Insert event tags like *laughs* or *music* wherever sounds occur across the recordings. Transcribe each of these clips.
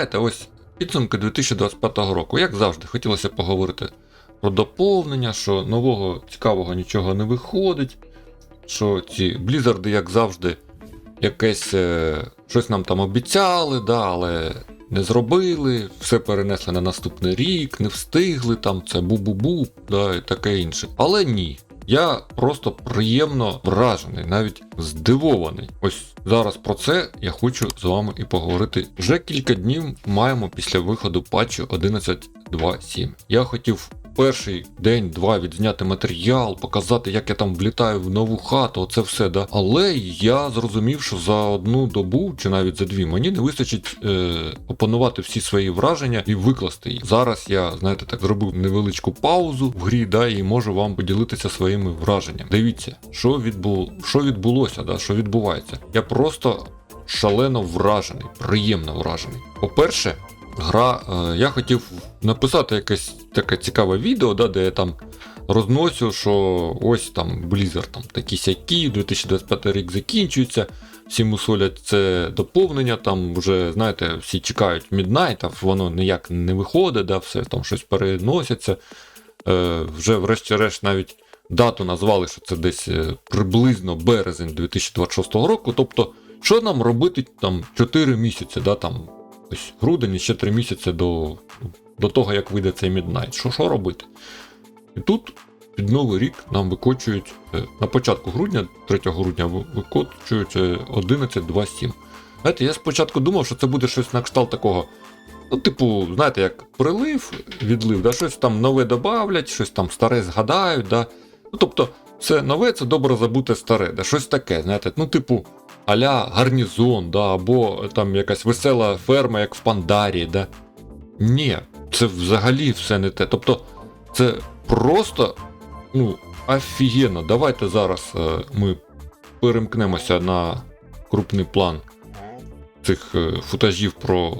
Знаєте, ось підсумки 2025 року. Як завжди, хотілося поговорити про доповнення, що нового цікавого нічого не виходить, що ці блізарди, як завжди, якесь е, щось нам там обіцяли, да, але не зробили, все перенесли на наступний рік, не встигли, там це бу-бу-бу, да, і таке інше. Але ні. Я просто приємно вражений, навіть здивований. Ось зараз про це я хочу з вами і поговорити. Вже кілька днів маємо після виходу патчу 11.2.7. Я хотів перший день-два відзняти матеріал, показати, як я там влітаю в нову хату, оце все, да. Але я зрозумів, що за одну добу чи навіть за дві мені не вистачить е, опанувати всі свої враження і викласти їх. Зараз я, знаєте, так зробив невеличку паузу в грі, да, і можу вам поділитися своїми враженнями. Дивіться, що відбу... що відбулося, да, що відбувається. Я просто шалено вражений, приємно вражений. По-перше, гра. е, я хотів написати якесь таке цікаве відео, да, де я там розносю, що ось там Blizzard там такі сякі, 2025 рік закінчується. Всі мусолять це доповнення, там вже, знаєте, всі чекають Midnight, а воно ніяк не виходить, да, все там щось переносяться. Е, вже врешті-решт навіть дату назвали, що це десь е, приблизно березень 2026 року. Тобто, що нам робити там 4 місяці, да, там, ось грудень і ще 3 місяці до, до того, як вийде цей Midnight. Що, що робити? І тут під Новий рік нам викочують е, на початку грудня, 3 грудня, ви- викочують е, 11.2.7. Знаєте, я спочатку думав, що це буде щось на кшталт такого. Ну, типу, знаєте, як прилив, відлив, да, щось там нове добавлять, щось там старе згадають. Да. Ну, тобто, все нове це добре забути старе, да, щось таке, знаєте, ну, типу, аля гарнізон, да, або там якась весела ферма, як в Пандарії. Да. Ні, це взагалі все не те. Тобто, це просто ну, офігенно. Давайте зараз е, ми перемкнемося на крупний план цих е, футажів про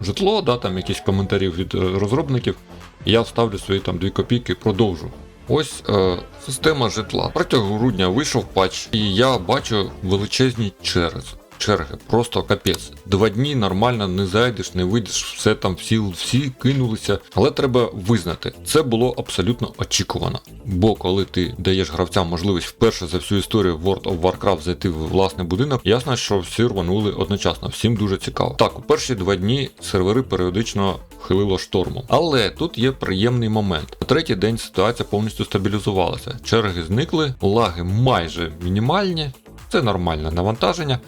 житло, да, там якісь коментарів від е, розробників. Я вставлю свої там 2 копійки, продовжу. Ось е, система житла. Протягом грудня вийшов патч, і я бачу величезні черги. Черги, просто капець. Два дні нормально не зайдеш, не вийдеш, все там всі, всі кинулися. Але треба визнати, це було абсолютно очікувано. Бо коли ти даєш гравцям можливість вперше за всю історію World of Warcraft зайти в власний будинок, ясно, що всі рванули одночасно, всім дуже цікаво. Так, у перші два дні сервери періодично хилило штормом. Але тут є приємний момент. На третій день ситуація повністю стабілізувалася. Черги зникли, лаги майже мінімальні, це нормальне навантаження,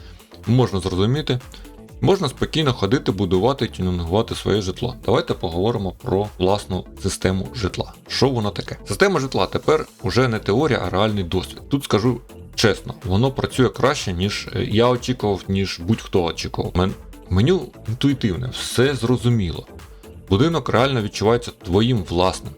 можна зрозуміти. Можна спокійно ходити, будувати і тюнінгувати своє житло. Давайте поговоримо про власну систему житла. Що воно таке? Система житла тепер уже не теорія, а реальний досвід. Тут скажу чесно, воно працює краще, ніж е, я очікував, ніж будь-хто очікував. Меню інтуїтивне, все зрозуміло. Будинок реально відчувається твоїм власним.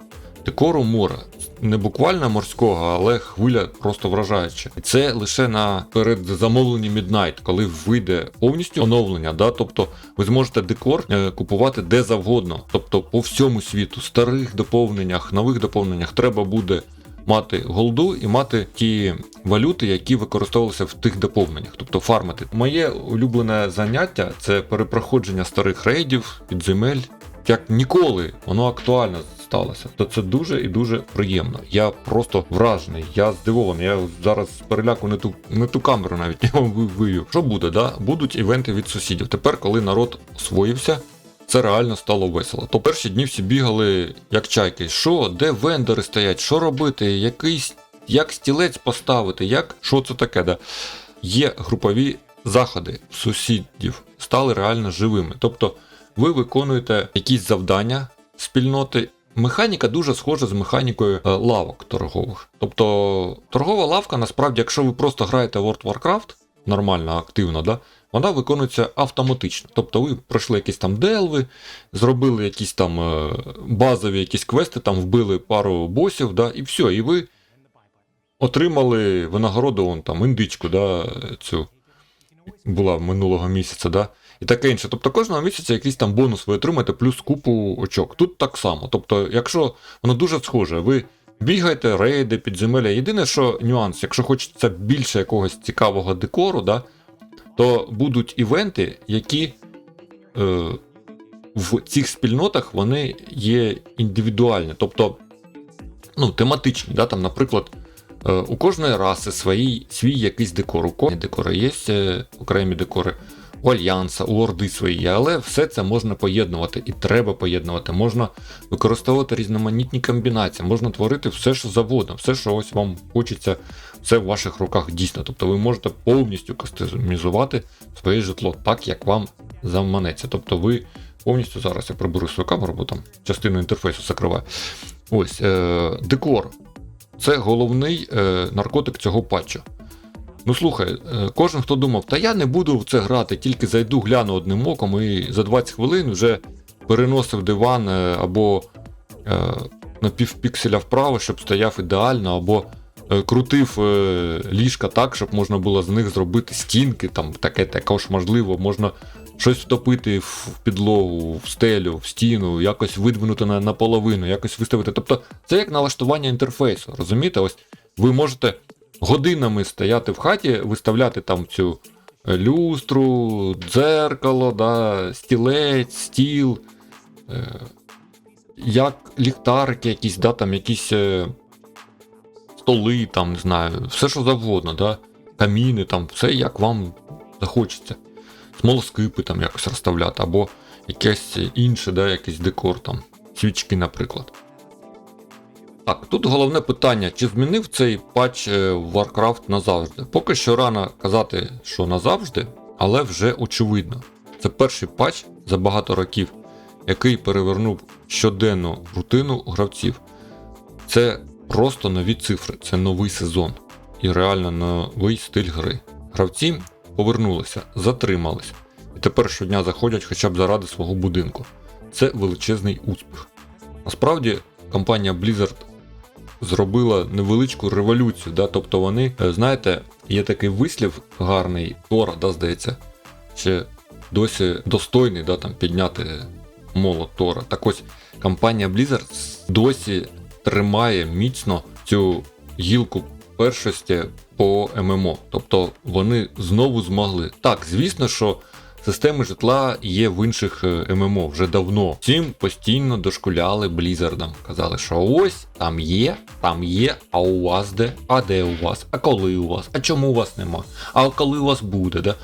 Декору море. Не буквально морського, але хвиля просто вражаюча. Це лише на передзамовленні Midnight, коли вийде повністю оновлення. Да? Тобто ви зможете декор е, купувати де завгодно. Тобто по всьому світу, старих доповненнях, нових доповненнях треба буде мати голду і мати ті валюти, які використовувалися в тих доповненнях, тобто фармити. Моє улюблене заняття це перепроходження старих рейдів, підземель. Як ніколи воно актуально сталося. То це дуже і дуже приємно. Я просто вражений, я здивований. Я зараз переляку не ту не ту камеру навіть *laughs* я вам вивів. Що буде? Да? Будуть івенти від сусідів. Тепер, коли народ освоївся, це реально стало весело. То перші дні всі бігали як чайки. Що, де вендори стоять, що робити, якийсь, як стілець поставити, як що це таке? Да? Є групові заходи сусідів, стали реально живими. Тобто ви виконуєте якісь завдання спільноти. Механіка дуже схожа з механікою е, лавок торгових. Тобто торгова лавка, насправді, якщо ви просто граєте в World Warcraft нормально, активно, да, вона виконується автоматично. Тобто ви пройшли якісь там делви, зробили якісь там е, базові якісь квести, там вбили пару босів, да, і все, і ви отримали винагороду вон, там, індичку, да, цю була минулого місяця, да, і таке інше. Тобто кожного місяця якийсь там бонус ви отримаєте, плюс купу очок. Тут так само. Тобто, якщо воно дуже схоже, ви бігаєте, рейди, підземелля. Єдине, що нюанс, якщо хочеться більше якогось цікавого декору, да, то будуть івенти, які е, в цих спільнотах вони є індивідуальні, тобто ну, тематичні. Да? Там, наприклад, е, у кожної раси свій, свій якийсь декор. У кожної декори є е, окремі декори. У Альянса, у Орди свої, але все це можна поєднувати і треба поєднувати. Можна використовувати різноманітні комбінації, можна творити все, що завгодно, все, що ось вам хочеться, все в ваших руках дійсно. Тобто ви можете повністю кастомізувати своє житло так, як вам заманеться. Тобто ви повністю зараз я приберу свою камеру, бо там частину інтерфейсу закриваю. Ось е, декор. Це головний е, наркотик цього патчу. Ну слухай, е, кожен, хто думав, та я не буду в це грати, тільки зайду, гляну одним оком і за 20 хвилин вже переносив диван е, або е, на півпікселя вправо, щоб стояв ідеально, або крутив ліжка так, щоб можна було з них зробити стінки, там таке також можливо, можна щось втопити в підлогу, в стелю, в стіну, якось видвинути на, наполовину, якось виставити. Тобто це як налаштування інтерфейсу. Розумієте? Ось ви можете годинами стояти в хаті, виставляти там цю е, люстру, дзеркало, да, стілець, стіл, е, як ліхтарики, якісь, да, там якісь е, столи, там, не знаю, все що завгодно, да, каміни, там, все як вам захочеться. Смолоскипи там якось розставляти, або якесь інше, да, якийсь декор, там, свічки, наприклад. Так, тут головне питання, чи змінив цей патч е, Warcraft назавжди? Поки що рано казати, що назавжди, але вже очевидно. Це перший патч за багато років, який перевернув щоденну рутину гравців. Це просто нові цифри, це новий сезон і реально новий стиль гри. Гравці повернулися, затримались, і тепер щодня заходять хоча б заради свого будинку. Це величезний успіх. Насправді, компанія Blizzard зробила невеличку революцію. Да? Тобто вони, е, знаєте, є такий вислів гарний, Тора, да, здається, ще досі достойний да, там, підняти молот Тора. Так ось компанія Blizzard досі тримає міцно цю гілку першості по ММО. Тобто вони знову змогли. Так, звісно, що системи житла є в інших е, ММО вже давно. Цим постійно дошкуляли Блізардам. Казали, що ось там є, там є, а у вас де? А де у вас? А коли у вас? А чому у вас нема? А коли у вас буде? Да?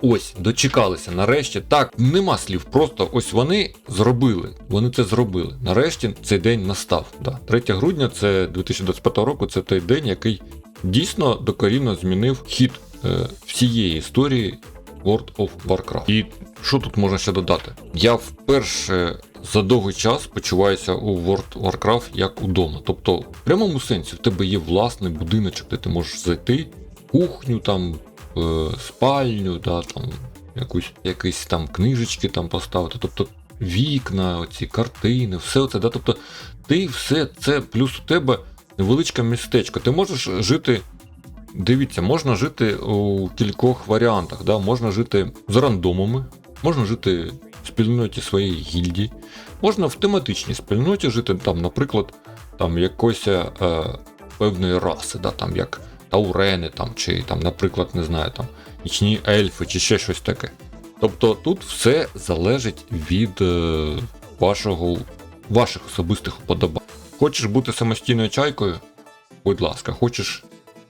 Ось, дочекалися. Нарешті так, нема слів. Просто ось вони зробили. Вони це зробили. Нарешті цей день настав. Да. 3 грудня це 2025 року. Це той день, який дійсно докорінно змінив хід е, всієї історії World of Warcraft. І що тут можна ще додати? Я вперше за довгий час почуваюся у World of Warcraft як удома. Тобто, в прямому сенсі, в тебе є власний будиночок, де ти можеш зайти, кухню там, е, спальню, да, там, якусь, якісь там книжечки там поставити. Тобто вікна, оці картини, все це. Да? Тобто ти все це, плюс у тебе невеличке містечко. Ти можеш жити. Дивіться, можна жити у кількох варіантах. Да? Можна жити з рандомами, можна жити в спільноті своєї гільдії, можна в тематичній спільноті жити, там, наприклад, там якоїсь е, певної раси, да? там, як таурени, там, чи, там, наприклад, не знаю, там, нічні ельфи, чи ще щось таке. Тобто тут все залежить від е, вашого, ваших особистих уподобань. Хочеш бути самостійною чайкою? Будь ласка, хочеш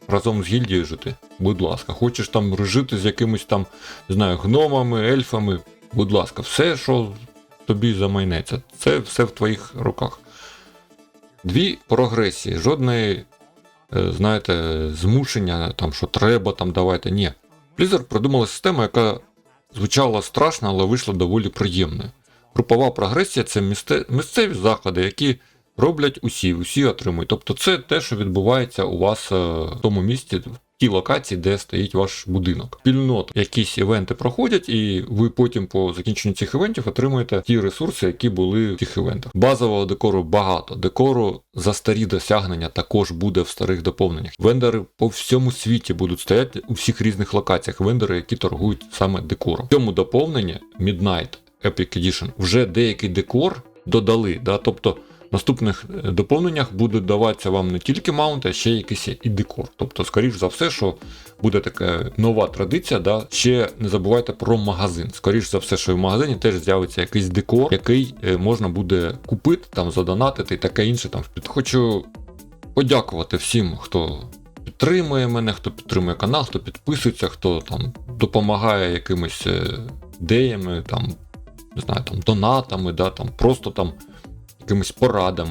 разом з гільдією жити? Будь ласка, хочеш там жити з якимись там, не знаю, гномами, ельфами? Будь ласка, все, що тобі замайнеться, це все в твоїх руках. Дві прогресії, жодної, е, знаєте, змушення, там, що треба, там давайте. Ні. Blizzard придумала систему, яка звучала страшно, але вийшла доволі приємною. Групова прогресія це місце, місцеві заходи, які роблять усі, усі отримують. Тобто це те, що відбувається у вас е, в тому місці, в тій локації, де стоїть ваш будинок. Спільнот, якісь івенти проходять, і ви потім по закінченню цих івентів отримуєте ті ресурси, які були в цих івентах. Базового декору багато. Декору за старі досягнення також буде в старих доповненнях. Вендори по всьому світі будуть стояти у всіх різних локаціях. Вендори, які торгують саме декором. В цьому доповненні Midnight Epic Edition вже деякий декор додали. Да? Тобто наступних е, доповненнях будуть даватися вам не тільки маунти, а ще якийсь і декор. Тобто, скоріш за все, що буде така нова традиція. Да? Ще не забувайте про магазин. Скоріше за все, що в магазині теж з'явиться якийсь декор, який е, можна буде купити, там задонатити і таке інше. Там хочу подякувати всім, хто підтримує мене, хто підтримує канал, хто підписується, хто там допомагає якимись е, ідеями, там, не знаю, там, донатами, да, там, просто там якимись порадами.